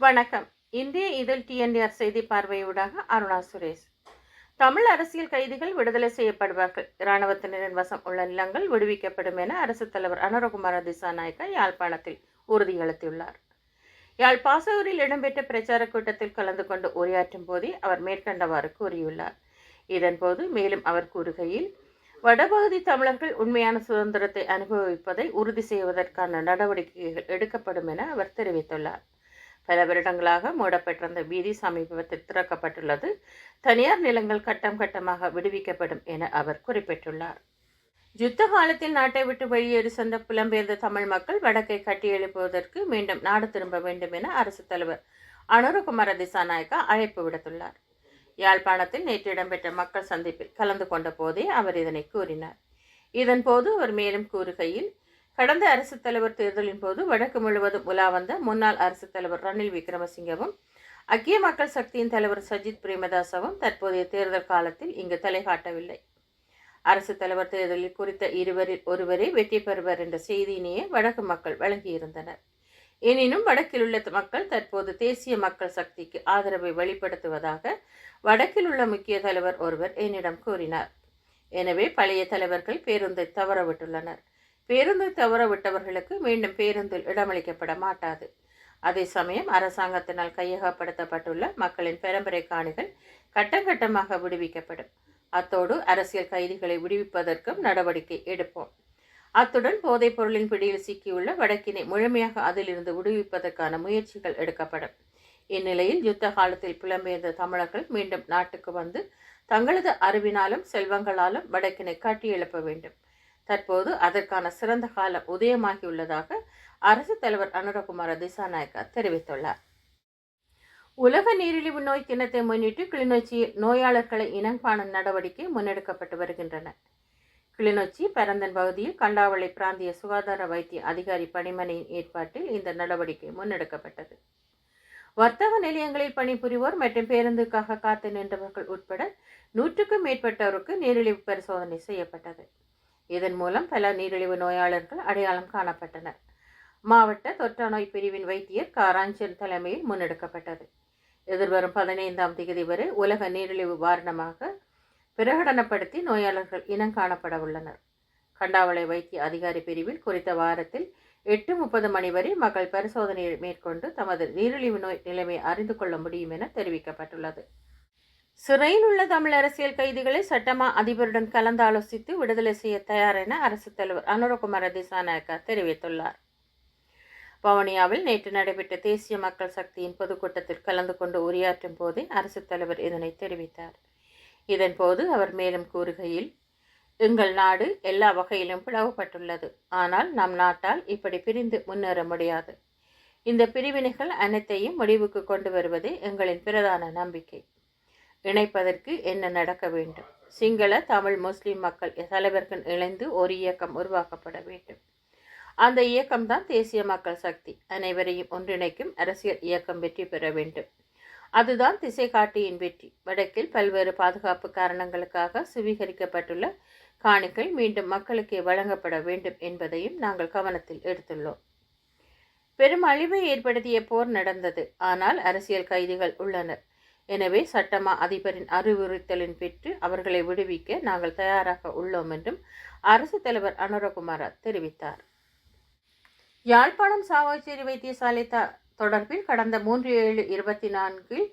வணக்கம். இந்திய இதழ் டிஎன்டிஆர் செய்தி பார்வையூடாக அருணா சுரேஷ். தமிழ் அரசியல் கைதிகள் விடுதலை செய்யப்படுவார்கள். இராணுவத்தினரின் வசம் உள்ள நிலங்கள் விடுவிக்கப்படும் என அரசு தலைவர் அனுரகுமார திசாநாயக்க யாழ்ப்பாணத்தில் உறுதியளித்துள்ளார் யாழ் பாசூரில் இடம்பெற்ற பிரச்சார கூட்டத்தில் கலந்து கொண்டு உரையாற்றும் போதே அவர் மேற்கண்டவாறு கூறியுள்ளார். இதன்போது மேலும் அவர் கூறுகையில் வடபகுதி தமிழர்கள் உண்மையான சுதந்திரத்தை அனுபவிப்பதை உறுதி செய்வதற்கான நடவடிக்கைகள் எடுக்கப்படும் என அவர் தெரிவித்துள்ளார். பல வருடங்களாக மூடப்பட்டிருந்த வீதி சமீபத்தில் திறக்கப்பட்டுள்ளது. தனியார் நிலங்கள் கட்டம் கட்டமாக விடுவிக்கப்படும் என அவர் குறிப்பிட்டுள்ளார். யுத்த காலத்தில் நாட்டை விட்டு வெளியேறி சென்ற புலம்பெயர்ந்த தமிழ் மக்கள் வடக்கை கட்டியெழுப்புவதற்கு மீண்டும் நாடு திரும்ப வேண்டும் என அரசு தலைவர் அனுரகுமார திசாநாயக்கா அழைப்பு விடுத்துள்ளார். யாழ்ப்பாணத்தில் நேற்று இடம்பெற்ற மக்கள் சந்திப்பில் கலந்து கொண்ட போதே அவர் இதனை கூறினார். இதன்போது அவர் மேலும் கூறுகையில் கடந்த அரசு தலைவர் தேர்தலின் போது வடக்கு முழுவதும் உலா வந்த முன்னாள் அரசு தலைவர் ரணில் விக்ரமசிங்கவும் ஐக்கிய மக்கள் சக்தியின் தலைவர் சஜித் பிரேமதாசவும் தற்போதைய தேர்தல் காலத்தில் இங்கு தலைகாட்டவில்லை அரசுத் தலைவர் தேர்தலில் குறித்த இருவரில் ஒருவரே வெற்றி பெறுவர் என்ற செய்தியினையே வடக்கு மக்கள் வழங்கியிருந்தனர். எனினும் வடக்கில் உள்ள மக்கள் தற்போது தேசிய மக்கள் சக்திக்கு ஆதரவை வெளிப்படுத்துவதாக வடக்கில் உள்ள முக்கிய தலைவர் ஒருவர் என்னிடம் கூறினார். எனவே பழைய தலைவர்கள் பேருந்தை தவறவிட்டுள்ளனர். பேருந்தை தவற விட்டவர்களுக்கு மீண்டும் பேருந்தில் இடமளிக்கப்பட மாட்டாது. அதே சமயம் அரசாங்கத்தினால் கையகப்படுத்தப்பட்டுள்ள மக்களின் பரம்பரை காணிகள் கட்டங்கட்டமாக விடுவிக்கப்படும். அத்தோடு அரசியல் கைதிகளை விடுவிப்பதற்கும் நடவடிக்கை எடுப்போம். அத்துடன் போதைப் பொருளின் பிடியில் சிக்கியுள்ள வடக்கினை முழுமையாக அதிலிருந்து விடுவிப்பதற்கான முயற்சிகள் எடுக்கப்படும். இந்நிலையில் யுத்த காலத்தில் புலம்பெயர்ந்த தமிழர்கள் மீண்டும் நாட்டுக்கு வந்து தங்களது அறிவினாலும் செல்வங்களாலும் வடக்கினை கட்டியெழுப்ப வேண்டும். தற்போது அதற்கான சிறந்த காலம் உதயமாகியுள்ளதாக அரசு தலைவர் அனுரகுமார திசாநாயக்கா தெரிவித்துள்ளார். உலக நீரிழிவு நோய் தினத்தை முன்னிட்டு கிளிநொச்சியில் நோயாளர்களை இனங்காணும் நடவடிக்கை முன்னெடுக்கப்பட்டு வருகின்றன. கிளிநொச்சி பரந்தன் பகுதியில் கண்டாவளை பிராந்திய சுகாதார வைத்திய அதிகாரி பணிமனையின் ஏற்பாட்டில் இந்த நடவடிக்கை முன்னெடுக்கப்பட்டது. வர்த்தக நிலையங்களில் பணிபுரிவோர் மற்றும் பேருந்துக்காக காத்து நின்றவர்கள் உட்பட நூற்றுக்கும் மேற்பட்டோருக்கு நீரிழிவு பரிசோதனை செய்யப்பட்டது. இதன் மூலம் பல நீரிழிவு நோயாளர்கள் அடையாளம் காணப்பட்டனர். மாவட்ட தொற்றா நோய் பிரிவின் வைத்தியர் காராஞ்சன் தலைமையில் முன்னெடுக்கப்பட்டது. எதிர்வரும் பதினைந்தாம் தேதி வரை உலக நீரிழிவு வாரணமாக பிரகடனப்படுத்தி நோயாளர்கள் இனம் காணப்பட உள்ளனர். கண்டாவளை வைத்திய அதிகாரி பிரிவில் குறித்த வாரத்தில் எட்டு முப்பது மணி வரை மக்கள் பரிசோதனையை மேற்கொண்டு தமது நீரிழிவு நோய் நிலைமை அறிந்து கொள்ள முடியும் என தெரிவிக்கப்பட்டுள்ளது. சிறையில் உள்ள தமிழ் அரசியல் கைதிகளை சட்டமா அதிபருடன் கலந்தாலோசித்து விடுதலை செய்ய தயார் என அரசு தலைவர் அனுரகுமார திசாநாயக்கா தெரிவித்துள்ளார். பவனியாவில் நேற்று நடைபெற்ற தேசிய மக்கள் சக்தியின் பொதுக்கூட்டத்தில் கலந்து கொண்டு உரையாற்றும் போதே அரசுத் தலைவர் இதனை தெரிவித்தார். இதன்போது அவர் மேலும் கூறுகையில் எங்கள் நாடு எல்லா வகையிலும் பிளவுபட்டுள்ளது. ஆனால் நம் நாட்டால் இப்படி பிரிந்து முன்னேற முடியாது. இந்த பிரிவினைகள் அனைத்தையும் முடிவுக்கு கொண்டு வருவதே எங்களின் பிரதான நம்பிக்கை. இணைப்பதற்கு என்ன நடக்க வேண்டும்? சிங்கள தமிழ் முஸ்லிம் மக்கள் தலைவர்கள் இணைந்து ஒரு இயக்கம் உருவாக்கப்பட வேண்டும். அந்த இயக்கம்தான் தேசிய மக்கள் சக்தி. அனைவரையும் ஒன்றிணைக்கும் அரசியல் இயக்கம் வெற்றி பெற வேண்டும். அதுதான் திசை காட்டியின் வெற்றி. வடக்கில் பல்வேறு பாதுகாப்பு காரணங்களுக்காக சுவீகரிக்கப்பட்டுள்ள காணிகள் மீண்டும் மக்களுக்கே வழங்கப்பட வேண்டும் என்பதையும் நாங்கள் கவனத்தில் எடுத்துள்ளோம். பெரும் அழிவை ஏற்படுத்திய போர் நடந்தது. ஆனால் அரசியல் கைதிகள் உள்ளனர். எனவே சட்டமா அதிபரின் அறிவுறுத்தலின் பெற்று அவர்களை விடுவிக்க நாங்கள் தயாராக உள்ளோம் என்றும் அரசு தலைவர் அனுரகுமார தெரிவித்தார். யாழ்ப்பாணம் சாவோச்சேரி வைத்தியசாலை த தொடர்பில் கடந்த மூன்று ஏழு இருபத்தி நான்கில்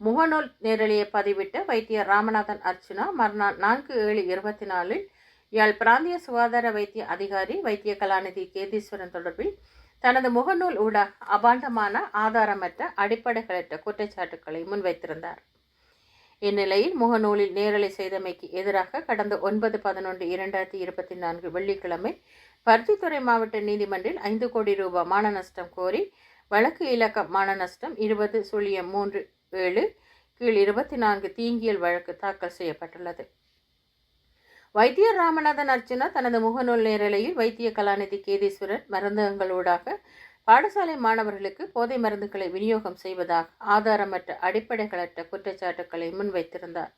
முகநூல் நேரலையை பதிவிட்ட வைத்தியர் ராமநாதன் அர்ச்சுனா மறுநாள் நான்கு ஏழு இருபத்தி நாலில் யாழ் பிராந்திய சுகாதார வைத்திய அதிகாரி வைத்திய கலாநிதி கேதீஸ்வரன் தொடர்பில் தனது முகநூல் ஊடாக அபாண்டமான ஆதாரமற்ற அடிப்படைகளற்ற குற்றச்சாட்டுக்களை முன்வைத்திருந்தார். இந்நிலையில் முகநூலில் நேரலை செய்தமைக்கு எதிராக கடந்த ஒன்பது பதினொன்று இரண்டாயிரத்தி இருபத்தி நான்கு வெள்ளிக்கிழமை பருத்தித்துறை மாவட்ட நீதிமன்றில் ஐந்து கோடி ரூபாய் மான நஷ்டம் கோரி வழக்கு இலக்கம் மான நஷ்டம் இருபது சுழியம் மூன்று ஏழு கீழ் இருபத்தி நான்கு தீங்கியல் வழக்கு தாக்கல் செய்யப்பட்டுள்ளது. வைத்தியர் ராமநாதன் அர்ச்சனா தனது முகநூல் நேரலையில் வைத்திய கலாநிதி கேதீஸ்வரன் மருந்தகங்களூடாக பாடசாலை மாணவர்களுக்கு போதை மருந்துகளை விநியோகம் செய்வதாக ஆதாரமற்ற அடிப்படைகளற்ற குற்றச்சாட்டுக்களை முன்வைத்திருந்தார்.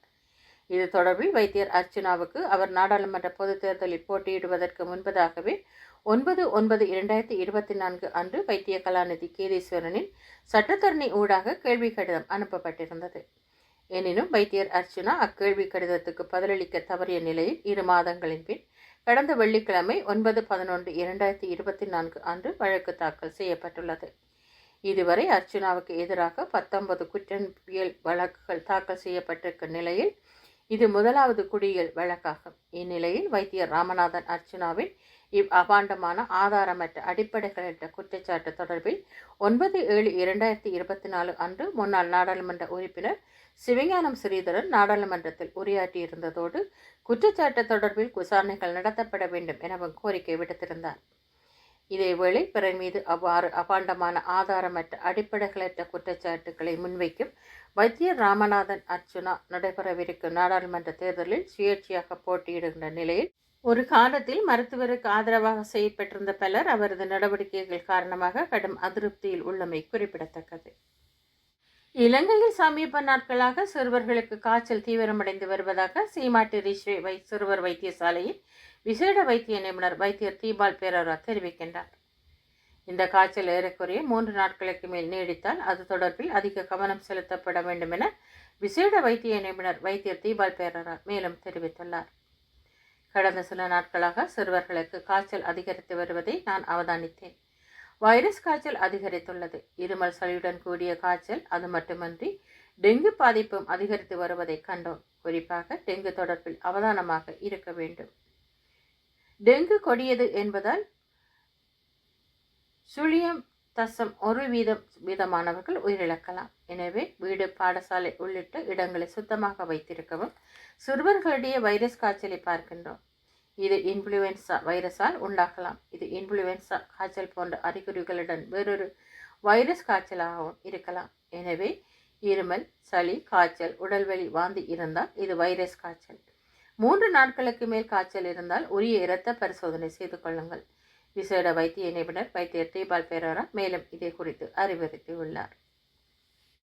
இது தொடர்பில் வைத்தியர் அர்ச்சனாவுக்கு அவர் நாடாளுமன்ற பொதுத் தேர்தலில் போட்டியிடுவதற்கு முன்பதாகவே ஒன்பது ஒன்பது இரண்டாயிரத்தி இருபத்தி நான்கு அன்று வைத்திய கலாநிதி கேதீஸ்வரனின் சட்டத்தரணி ஊடாக கேள்வி கடிதம் அனுப்பப்பட்டிருந்தது. எனினும் வைத்தியர் அர்ச்சுனா அக்கேள்வி கடிதத்துக்கு பதிலளிக்க தவறிய நிலையில் இரு மாதங்களின் பின் கடந்த வெள்ளிக்கிழமை ஒன்பது பதினொன்று இரண்டாயிரத்தி இருபத்தி நான்கு அன்று வழக்கு தாக்கல் செய்யப்பட்டுள்ளது. இதுவரை அர்ச்சுனாவுக்கு எதிராக பத்தொன்பது குற்றவியல் வழக்குகள் தாக்கல் செய்யப்பட்டிருக்கும் நிலையில் இது முதலாவது குடியியல் வழக்காகும். இந்நிலையில் வைத்தியர் ராமநாதன் அர்ச்சுனாவின் இவ் அபாண்டமான ஆதாரமற்ற அடிப்படைகளற்ற குற்றச்சாட்டு தொடர்பில் ஒன்பது ஏழு இரண்டாயிரத்தி இருபத்தி நாலு அன்று முன்னாள் நாடாளுமன்ற உறுப்பினர் சிவஞானம் ஸ்ரீதரன் நாடாளுமன்றத்தில் உரையாற்றியிருந்ததோடு குற்றச்சாட்டு தொடர்பில் விசாரணைகள் நடத்தப்பட வேண்டும் எனவும் கோரிக்கை விடுத்திருந்தார். இதேவேளை பிறர் மீது அவ்வாறு அபாண்டமான ஆதாரமற்ற அடிப்படைகளற்ற குற்றச்சாட்டுகளை முன்வைக்கும் வைத்திய ராமநாதன் அர்ச்சுனா நடைபெறவிருக்கும் நாடாளுமன்ற தேர்தலில் சுயேட்சையாக போட்டியிடுகின்ற நிலையில் ஒரு காலத்தில் மருத்துவருக்கு ஆதரவாக செயற்பட்டிருந்த பலர் அவரது நடவடிக்கைகள் காரணமாக கடும் அதிருப்தியில் உள்ளமை குறிப்பிடத்தக்கது. இலங்கையில் சமீப நாட்களாக சிறுவர்களுக்கு காய்ச்சல் தீவிரமடைந்து வருவதாக சீமாட்டி ரிஷ்வே வை சிறுவர் வைத்தியசாலையின் விசேட வைத்திய நிபுணர் வைத்தியர் தீபால் பேரரா தெரிவிக்கின்றார். இந்த காய்ச்சல் ஏறக்குறைய மூன்று நாட்களுக்கு மேல் நீடித்தால் அது தொடர்பில் அதிக கவனம் செலுத்தப்பட வேண்டும் என விசேட வைத்திய நிபுணர் வைத்தியர் தீபால் பேரரா மேலும் தெரிவித்துள்ளார். கடந்த சில நாட்களாக சிறுவர்களுக்கு காய்ச்சல் அதிகரித்து வருவதை நான் அவதானித்தேன். வைரஸ் காய்ச்சல் அதிகரித்துள்ளது. இருமல் சளியுடன் கூடிய காய்ச்சல் அது மட்டுமன்றி டெங்கு பாதிப்பும் அதிகரித்து வருவதை கண்டோம். குறிப்பாக டெங்கு தொடர்பில் அவதானமாக இருக்க வேண்டும். டெங்கு கொடியது என்பதால் சுழியம் தசம் ஒரு வீதம் வீதமானவர்கள் உயிரிழக்கலாம். எனவே வீடு பாடசாலை உள்ளிட்ட இடங்களை சுத்தமாக வைத்திருக்கவும் சிறுவர்களிடையே வைரஸ் காய்ச்சலை பார்க்கின்றோம். இது இன்ஃப்ளூயன்சா வைரஸால் உண்டாகலாம். இது இன்ஃப்ளூயன்சா காய்ச்சல் போன்ற அறிகுறிகளுடன் வேறொரு வைரஸ் காய்ச்சலாகவும் இருக்கலாம். எனவே இருமல் சளி காய்ச்சல் உடல்வலி வாந்தி இருந்தால் இது வைரஸ் காய்ச்சல். மூன்று நாட்களுக்கு மேல் காய்ச்சல் இருந்தால் உரிய இரத்த பரிசோதனை செய்து கொள்ளுங்கள். விசேட வைத்திய நிபுணர் வைத்தியர் தீபால் பெரோரா மேலும் இதை குறித்து அறிவுறுத்தியுள்ளார்.